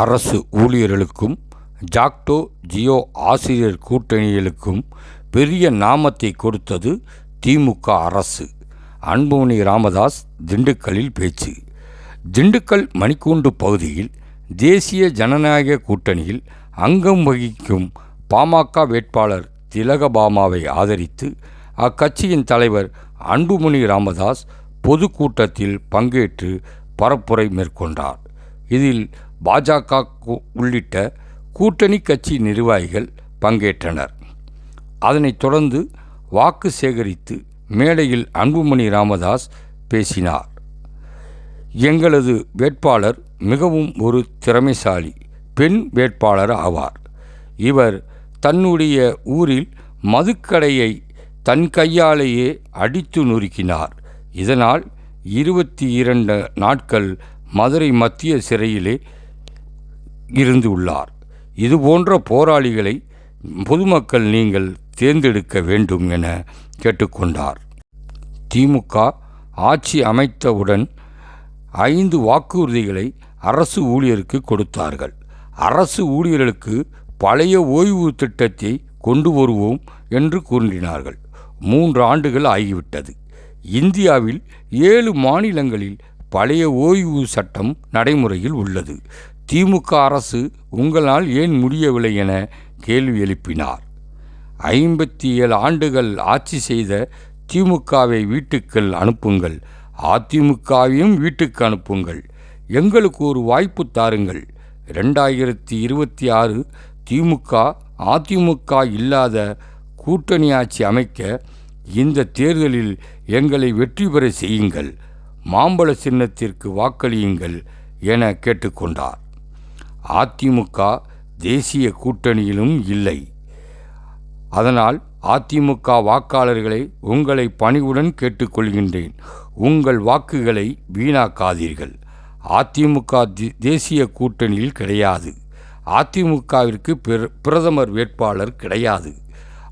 அரசு ஊழியர்களுக்கும் ஜாக்டோ ஜியோ ஆசிரியர் கூட்டணிகளுக்கும் பெரிய நாமத்தை கொடுத்தது திமுக அரசு. அன்புமணி ராமதாஸ் திண்டுக்கல்லில் பேச்சு. திண்டுக்கல் மணிக்கூண்டு பகுதியில் தேசிய ஜனநாயக கூட்டணியில் அங்கம் வகிக்கும் பாமக வேட்பாளர் திலகபாமாவை ஆதரித்து அக்கட்சியின் தலைவர் அன்புமணி ராமதாஸ் பொதுக்கூட்டத்தில் பங்கேற்று பரப்புரை மேற்கொண்டார். இதில் பாஜக உள்ளிட்ட கூட்டணி கட்சி நிர்வாகிகள் பங்கேற்றனர். அதனைத் தொடர்ந்து வாக்கு சேகரித்து மேடையில் அன்புமணி ராமதாஸ் பேசினார். எங்களது வேட்பாளர் மிகவும் ஒரு திறமைசாலி பெண் வேட்பாளர் ஆவார். இவர் தன்னுடைய ஊரில் மதுக்கடையை தன் கையாலேயே அடித்து நொறுக்கினார். இதனால் இருபத்தி இரண்டு நாட்கள் மதுரை மத்திய சிறையிலே இருந்து உள்ளார். இதுபோன்ற போராளிகளை பொதுமக்கள் நீங்கள் தேர்ந்தெடுக்க வேண்டும் என கேட்டுக்கொண்டார். திமுக ஆட்சி அமைத்தவுடன் ஐந்து வாக்குறுதிகளை அரசு ஊழியருக்கு கொடுத்தார்கள். அரசு ஊழியர்களுக்கு பழைய ஓய்வு திட்டத்தை கொண்டு வருவோம் என்று கூறினார்கள். மூன்று ஆண்டுகள் ஆகிவிட்டது. இந்தியாவில் ஏழு மாநிலங்களில் பழைய ஓய்வு சட்டம் நடைமுறையில் உள்ளது. திமுக அரசு உங்களால் ஏன் முடியவில்லை என கேள்வி எழுப்பினார். ஐம்பத்தி ஏழு ஆண்டுகள் ஆட்சி செய்த திமுகவை வீட்டுக்கள் அனுப்புங்கள். அதிமுகவையும் வீட்டுக்கு அனுப்புங்கள். எங்களுக்கு ஒரு வாய்ப்பு தாருங்கள். ரெண்டாயிரத்தி இருபத்தி ஆறு திமுக அதிமுக இல்லாத கூட்டணி ஆட்சி அமைக்க இந்த தேர்தலில் எங்களை வெற்றி பெற செய்யுங்கள். மாம்பழ சின்னத்திற்கு வாக்களியுங்கள் என கேட்டுக்கொண்டார். அதிமுக தேசிய கூட்டணியிலும் இல்லை. அதனால் அதிமுக வாக்காளர்களை உங்களை பணிவுடன் கேட்டுக்கொள்கின்றேன். உங்கள் வாக்குகளை வீணாக்காதீர்கள். அதிமுக தி- தேசிய கூட்டணியில் கிடையாது. அதிமுகவிற்கு பிர- பிரதமர் வேட்பாளர் கிடையாது.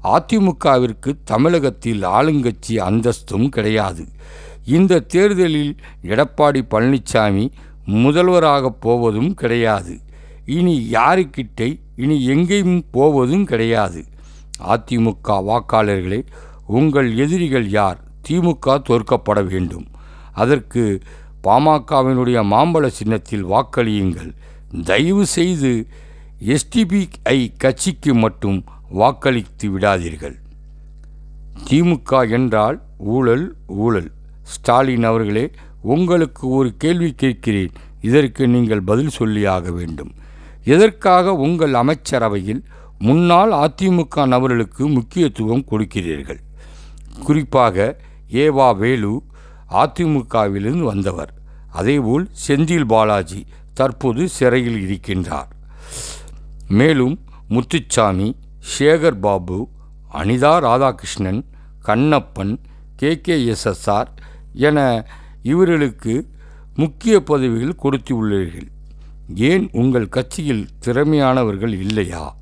அதிமுகவிற்கு தமிழகத்தில் ஆளுங்கட்சி அந்தஸ்தும் கிடையாது. இந்த தேர்தலில் எடப்பாடி பழனிசாமி முதல்வராகப் போவதும் கிடையாது. இனி யாருக்கிட்டே இனி எங்கேயும் போவதும் கிடையாது. அதிமுக வாக்காளர்களே உங்கள் எதிரிகள் யார்? திமுக தோற்கப்பட வேண்டும். அதற்கு பாமகவினுடைய மாம்பழ சின்னத்தில் வாக்களியுங்கள். தயவு செய்து எஸ்டிபிஐ கட்சிக்கு மட்டும் வாக்களித்து விடாதீர்கள். திமுக என்றால் ஊழல் ஊழல். ஸ்டாலின் அவர்களே உங்களுக்கு ஒரு கேள்வி கேட்கிறேன். இதற்கு நீங்கள் பதில் சொல்லியாக வேண்டும். எதற்காக உங்கள் அமைச்சரவையில் முன்னாள் அதிமுக நபர்களுக்கு முக்கியத்துவம் கொடுக்கிறீர்கள்? குறிப்பாக ஏவா வேலு அதிமுகவிலிருந்து வந்தவர். அதேபோல் செந்தில் பாலாஜி தற்போது சிறையில் இருக்கின்றார். மேலும் Muthuchami Sekar Babu Anitha Radhakrishnan Kannappan K. K. SSR என இவர்களுக்கு முக்கிய பதவிகள் கொடுத்துள்ளீர்கள். ஏன் உங்கள் கட்சியில் திறமையானவர்கள் இல்லையா?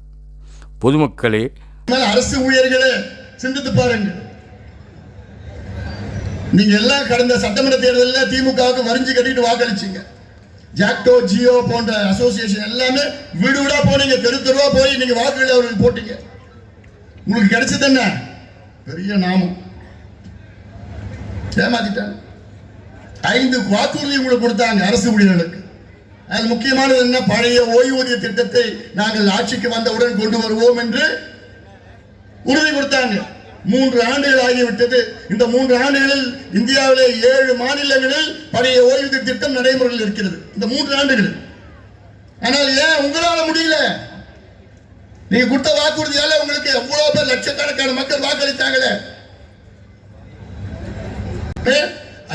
பொதுமக்களே. அரசு ஊழியர்களே சிந்தித்து பாருங்க நீங்க எல்லாம் கடந்த சட்டமன்ற தேர்தலில் திமுகவுக்கு வரிஞ்சு கட்டிட்டு வாக்களிச்சீங்க. ஜாக்டோ ஜியோ போன்ற அசோசியேஷன் எல்லாமே வீடு வீடா போனீங்க. தெரு தெருவா போய் நீங்க வாக்குகளை அவர்களுக்கு போட்டீங்க. உங்களுக்கு கிடைச்சது என்ன? பெரிய நாமம். ஏமாத்திட்டாங்க. ஐந்து வாக்குறுதி உங்களுக்கு கொடுத்தாங்க அரசு ஊழியர்களுக்கு. அதில் முக்கியமானது என்ன? பழைய ஓய்வூதிய திட்டத்தை நாங்கள் ஆட்சிக்கு வந்தவுடன் கொண்டு வருவோம் என்று உறுதி கொடுத்தாங்க. மூன்று ஆண்டுகள் ஆகிவிட்டது. இந்த மூன்று ஆண்டுகளில் இந்தியாவிலே ஏழு மாநிலங்களில் பழைய ஓய்வூதிய திட்டம் நடைமுறையில் இருக்கிறது. இந்த மூன்று ஆண்டுகளில் ஆனால் ஏன்? உங்களால முடியல. நீங்க கொடுத்த வாக்குறுதியால உங்களுக்கு எவ்வளவு பேர் லட்சக்கணக்கான மக்கள் வாக்களித்தாங்களே?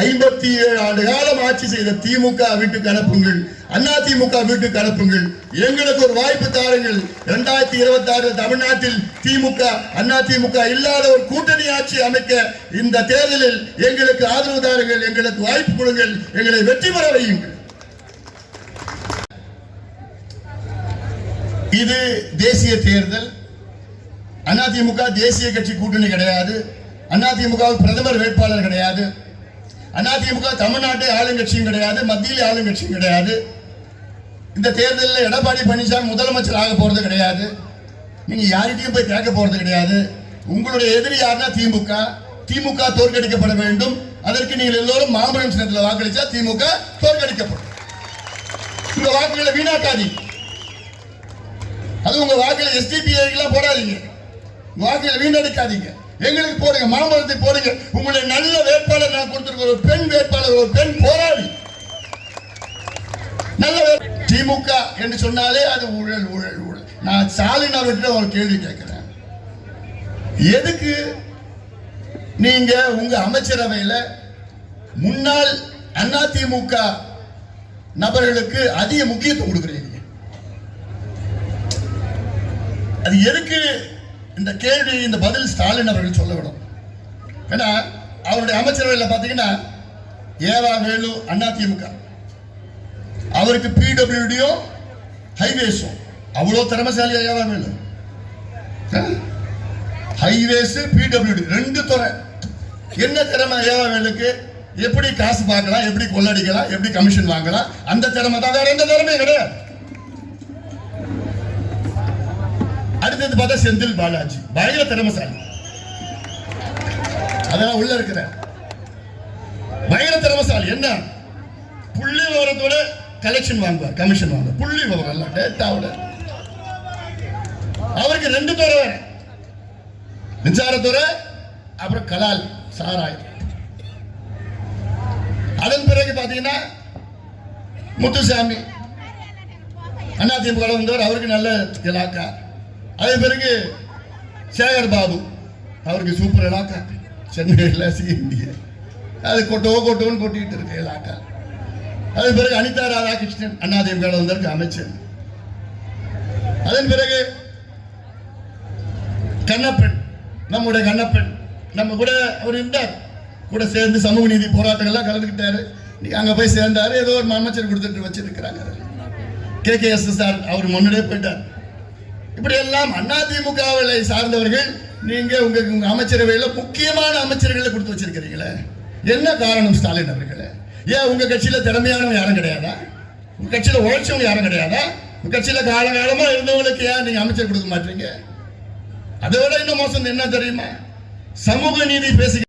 ஐம்பத்தி ஏழு ஆண்டு காலம் ஆட்சி செய்த திமுக வீட்டு கலப்புங்கள் அண்ணா திமுக வீட்டு கலப்புங்கள் எங்களுக்கு ஒரு வாய்ப்பு தாருங்கள். இரண்டாயிரத்தி இருபத்தி ஆறு தமிழ்நாட்டில் திமுக அண்ணா திமுக இல்லாத ஒரு கூட்டணி ஆட்சி அமைக்க இந்த தேர்தலில் எங்களுக்கு ஆதரவு தாருங்கள். எங்களுக்கு வாய்ப்பு கொடுங்கள். எங்களை வெற்றி பெற வையுங்கள். இது தேசிய தேர்தல். அதிமுக தேசிய கட்சி கூட்டணி கிடையாது. அதிமுக பிரதமர் வேட்பாளர் கிடையாது. அதிமுக தமிழ்நாட்டு ஆளுங்கட்சியும் கிடையாது மத்தியில் ஆளுங்கட்சியும் கிடையாது. இந்த தேர்தலில் எடப்பாடி பழனிசாமி முதலமைச்சர் ஆக போறது கிடையாது. நீங்க யார்கிட்டையும் போய் கேட்க போறது கிடையாது. உங்களுடைய எதிரி யாருன்னா திமுக. திமுக தோற்கடிக்கப்பட வேண்டும். அதற்கு நீங்கள் எல்லோரும் மாம்பழம் சின்னத்தில் வாக்களிச்சா திமுக தோற்கடிக்கப்படும். உங்க வாக்குகளை வீணாக்காதீங்க. அது உங்க வாக்குல எஸ்டிபிஐக்கெல்லாம் போடாதீங்க. வாக்குகளை வீணடிக்காதீங்க. எங்களுக்கு போடுங்க மாமரத்தை போடுங்க. உங்களுடைய நல்ல வேட்பாளர் நான் கொடுத்திருக்க ஒரு பெண் வேட்பாளர் ஒரு பெண் போராளி. நல்ல திமுக என்று சொன்னாலே அது ஊழல் ஊழல் ஊழல். நான் ஸ்டாலின் அவர்கிட்ட ஒரு கேள்வி கேட்கிறேன். எதுக்கு நீங்க உங்க அமைச்சரவையில முன்னாள் அதிமுக நபர்களுக்கு அதிக முக்கியத்துவம் கொடுக்குறீங்க? அது எதுக்கு இந்த கேள்வி இந்த பதில் ஸ்டாலின் அவர்கள் சொல்ல விடும் ஏன்னா அவருடைய அமைச்சரவையில் பார்த்தீங்கன்னா ஏவா வேலு அதிமுக அவருக்கு பிடபிள்யூடியும் ஹைவேஸும் அவ்வளோ திறமைசாலியா ஏவா வேலு. ஹைவேஸ் பிடபிள்யூடி ரெண்டு துறை. என்ன திறமை ஏவா வேலுக்கு? எப்படி காசு பார்க்கலாம் எப்படி கொள்ளடிக்கலாம் எப்படி கமிஷன் வாங்கலாம் அந்த திறமை தான். வேற எந்த திறமையும் கிடையாது. அடுத்தது பார்த்தா செந்தில் பாலாஜி. பயங்கர திறமசாலி. அதெல்லாம் உள்ள இருக்கிற. பயங்கர திறமசாலி. என்ன? புள்ளி விவரத்தோட கலெக்ஷன் வாங்குவார் கமிஷன் வாங்குவார். புள்ளி விவரம் இல்ல டேட்டாவோட அவருக்கு ரெண்டு துறை வேற. மின்சாரத்துறை அப்புறம் கலால் சாராய். அதன் பிறகு பாத்தீங்கன்னா முத்துசாமி. அண்ணா திமுக வந்தவர் அவருக்கு நல்ல இலாக்கா அதன் பிறகு சேகர் பாபு அவருக்கு சூப்பர் இலாக்கா. சென்னையில் இந்திய. அது கொட்டோ கொட்டோன்னு கொட்டிட்டு இருக்கு இலாக்கா. அதன் பிறகு அனிதா ராதாகிருஷ்ணன் அதிமுக வந்தவருக்கு அமைச்சர். அதன் பிறகு கண்ணப்பன் நம்முடைய கண்ணப்பன். நம்ம கூட அவர் இருந்தார். கூட சேர்ந்து சமூக நீதி போராட்டங்கள்லாம் கலந்துக்கிட்டாரு. அங்கே அங்க போய் சேர்ந்தாரு. ஏதோ ஒரு அமைச்சர் கொடுத்துட்டு வச்சிருக்கிறாங்க. கே கே எஸ் சார் அவர் முன்னாடியே போயிட்டார். இப்படி எல்லாம் அதிமுகவை சார்ந்தவர்கள் நீங்க உங்க அமைச்சரவையில் முக்கியமான அமைச்சர்களை கொடுத்து வச்சிருக்கிறீங்களே? என்ன காரணம் ஸ்டாலின் அவர்களே? ஏன் உங்க கட்சியில திறமையானவங்க யாரும் கிடையாதா? உங்க கட்சியில உழைச்சவங்க யாரும் கிடையாதா? உங்க கட்சியில காலகாலமா இருந்தவங்களுக்கு ஏன் நீங்க அமைச்சர் கொடுக்க மாட்டீங்க? அதை விட இன்னும் மோசம் என்ன தெரியுமா? சமூக நீதி பேசுகிறேன்